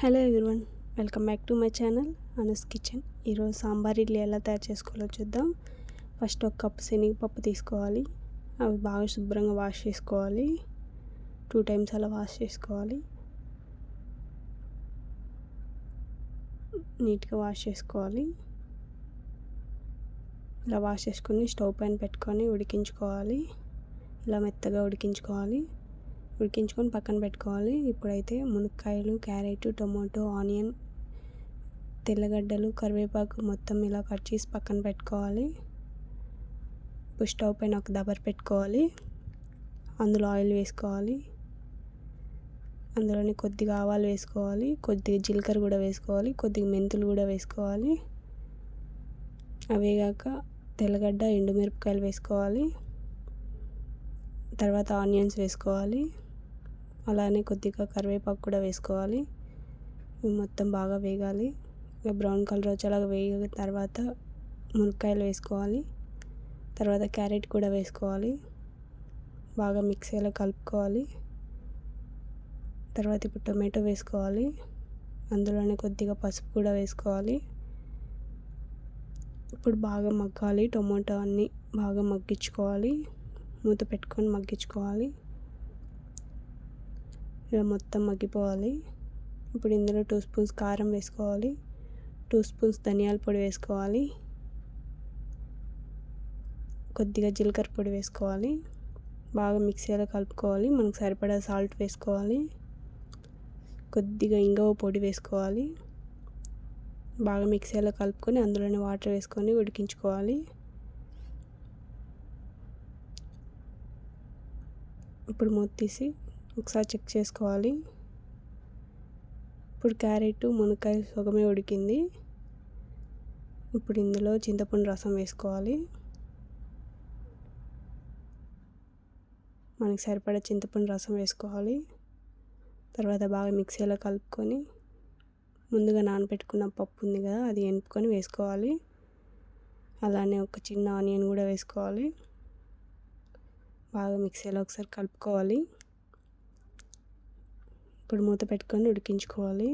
Hello everyone welcome back to my channel Anas kitchen. ఈరోజు సాంబార్ ఇడ్లీ ఎలా తయారు చేసుకోవాలో చూద్దాం. ఫస్ట్ ఒక కప్పు శనగపప్పు తీసుకోవాలి. అవి బాగా శుభ్రంగా వాష్ చేసుకోవాలి. టూ టైమ్స్ అలా వాష్ చేసుకోవాలి. నీట్గా వాష్ చేసుకోవాలి. ఇలా వాష్ చేసుకుని స్టవ్ పైన పెట్టుకొని ఉడికించుకోవాలి. ఇలా మెత్తగా ఉడికించుకోవాలి. ఉడికించుకొని పక్కన పెట్టుకోవాలి. ఇప్పుడైతే మునక్కాయలు క్యారెట్ టొమాటో ఆనియన్ తెల్లగడ్డలు కరివేపాకు మొత్తం ఇలా కట్ చేసి పక్కన పెట్టుకోవాలి. ఇప్పుడు స్టవ్ పైన ఒక దబర్ పెట్టుకోవాలి. అందులో ఆయిల్ వేసుకోవాలి. అందులోని కొద్దిగా ఆవాలు వేసుకోవాలి. కొద్దిగా జీలకర్ర కూడా వేసుకోవాలి. కొద్దిగా మెంతులు కూడా వేసుకోవాలి. అవేగాక తెల్లగడ్డ ఎండుమిరపకాయలు వేసుకోవాలి. తర్వాత ఆనియన్స్ వేసుకోవాలి. అలానే కొద్దిగా కరివేపాకు కూడా వేసుకోవాలి. మొత్తం బాగా వేగాలి. బ్రౌన్ కలర్ వచ్చేలాగా వేగిన తర్వాత మునక్కాయలు వేసుకోవాలి. తర్వాత క్యారెట్ కూడా వేసుకోవాలి. బాగా మిక్స్ అయ్యేలా కలుపుకోవాలి. తర్వాత ఇప్పుడు టొమాటో వేసుకోవాలి. అందులోనే కొద్దిగా పసుపు కూడా వేసుకోవాలి. ఇప్పుడు బాగా మగ్గాలి. టొమాటో అన్నీ బాగా మగ్గించుకోవాలి. మూత పెట్టుకొని మగ్గించుకోవాలి. ఇలా మొత్తం మగ్గిపోవాలి. ఇప్పుడు ఇందులో టూ స్పూన్స్ కారం వేసుకోవాలి. టూ స్పూన్స్ ధనియాల పొడి వేసుకోవాలి. కొద్దిగా జీలకర్ర పొడి వేసుకోవాలి. బాగా మిక్సీలో కలుపుకోవాలి. మనకు సరిపడా సాల్ట్ వేసుకోవాలి. కొద్దిగా ఇంగవ పొడి వేసుకోవాలి. బాగా మిక్సీలో కలుపుకొని అందులోనే వాటర్ వేసుకొని ఉడికించుకోవాలి. ఇప్పుడు మూత తీసి ఒకసారి చెక్ చేసుకోవాలి. ఇప్పుడు క్యారెట్ మునక్కాయ సగమే ఉడికింది. ఇప్పుడు ఇందులో చింతపండు రసం వేసుకోవాలి. మనకి సరిపడా చింతపండు రసం వేసుకోవాలి. తర్వాత బాగా మిక్సీలో కలుపుకొని ముందుగా నానబెట్టుకున్న పప్పు ఉంది కదా అది ఎనుపుకొని వేసుకోవాలి. అలానే ఒక చిన్న ఆనియన్ కూడా వేసుకోవాలి. బాగా మిక్సీలో ఒకసారి కలుపుకోవాలి. ఇప్పుడు మూత పెట్టుకొని ఉడికించుకోవాలి.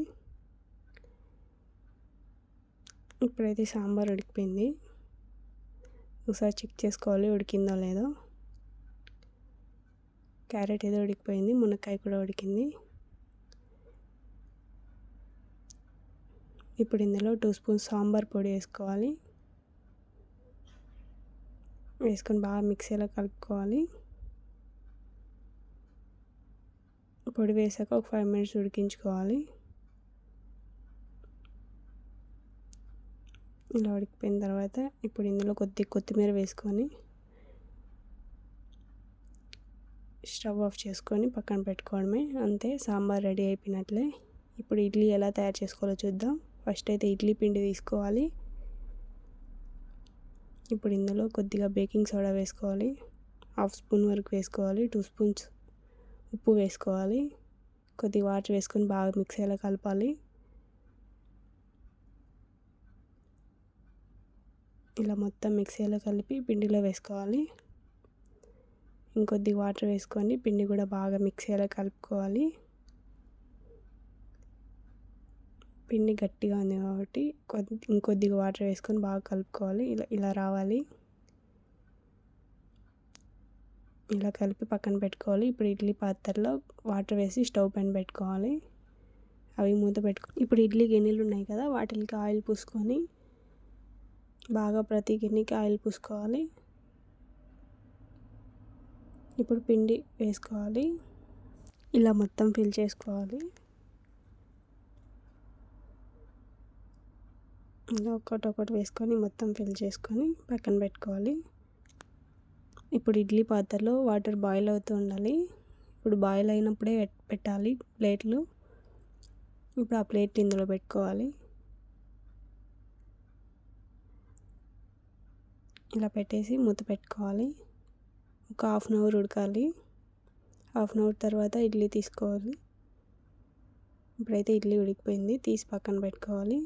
ఇప్పుడైతే సాంబార్ ఉడికిపోయింది. ఒకసారి చెక్ చేసుకోవాలి ఉడికిందో లేదో. క్యారెట్ ఏదో ఉడికిపోయింది మునక్కాయ కూడా ఉడికింది. ఇప్పుడు ఇందులో టూ స్పూన్స్ సాంబార్ పొడి వేసుకోవాలి. వేసుకొని బాగా మిక్సీలో కలుపుకోవాలి. పొడి వేసాక ఒక ఫైవ్ మినిట్స్ ఉడికించుకోవాలి. ఇలా ఉడికిపోయిన తర్వాత ఇప్పుడు ఇందులో కొద్ది కొత్తిమీర వేసుకొని స్టవ్ ఆఫ్ చేసుకొని పక్కన పెట్టుకోవడమే. అంతే సాంబార్ రెడీ అయిపోయినట్లే. ఇప్పుడు ఇడ్లీ ఎలా తయారు చేసుకోవాలో చూద్దాం. ఫస్ట్ అయితే ఇడ్లీ పిండి తీసుకోవాలి. ఇప్పుడు ఇందులో కొద్దిగా బేకింగ్ సోడా వేసుకోవాలి. హాఫ్ స్పూన్ వరకు వేసుకోవాలి. టూ స్పూన్స్ ఉప్పు వేసుకోవాలి. కొద్దిగా వాటర్ వేసుకొని బాగా మిక్స్ అయ్యేలా కలపాలి. ఇలా మొత్తం మిక్స్ అయ్యేలా కలిపి పిండిలో వేసుకోవాలి. ఇంకొద్ది వాటర్ వేసుకొని పిండి కూడా బాగా మిక్స్ అయ్యేలా కలుపుకోవాలి. పిండి గట్టిగా ఉంది కాబట్టి కొద్ది ఇంకొద్దిగా వాటర్ వేసుకొని బాగా కలుపుకోవాలి. ఇలా ఇలా రావాలి. ఇలా కలిపి పక్కన పెట్టుకోవాలి. ఇప్పుడు ఇడ్లీ పాత్రలో వాటర్ వేసి స్టవ్ పైన పెట్టుకోవాలి. అవి మూత పెట్టుకో ఇప్పుడు ఇడ్లీ గిన్నెలు ఉన్నాయి కదా వాటికి ఆయిల్ పూసుకొని బాగా ప్రతి గిన్నెకి ఆయిల్ పూసుకోవాలి. ఇప్పుడు పిండి వేసుకోవాలి. ఇలా మొత్తం ఫిల్ చేసుకోవాలి. ఇలా ఒకటి ఒకటి వేసుకొని మొత్తం ఫిల్ చేసుకొని పక్కన పెట్టుకోవాలి. ఇప్పుడు ఇడ్లీ పాత్రలో వాటర్ బాయిల్ అవుతూ ఉండాలి. ఇప్పుడు బాయిల్ అయినప్పుడే పెట్టాలి ప్లేట్లు. ఇప్పుడు ఆ ప్లేట్ ఇందులో పెట్టుకోవాలి. ఇలా పెట్టేసి మూత పెట్టుకోవాలి. ఒక హాఫ్ అన్ అవర్ ఉడకాలి. హాఫ్ అన్ అవర్ తర్వాత ఇడ్లీ తీసుకోవాలి. ఇప్పుడైతే ఇడ్లీ ఉడికిపోయింది. తీసి పక్కన పెట్టుకోవాలి.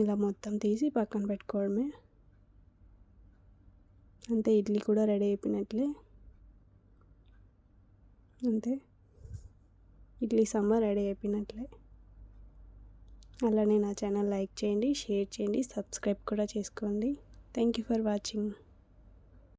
ఇలా మొత్తం తీసి పక్కన పెట్టుకోవడమే. అంతే ఇడ్లీ కూడా రెడీ అయిపోయినట్లే. అంతే. ఇడ్లీ సాంబార్ రెడీ అయిపోయినట్లే. అలానే నా ఛానల్ లైక్ చేయండి షేర్ చేయండి సబ్స్క్రైబ్ కూడా చేసుకోండి. Thank you for watching.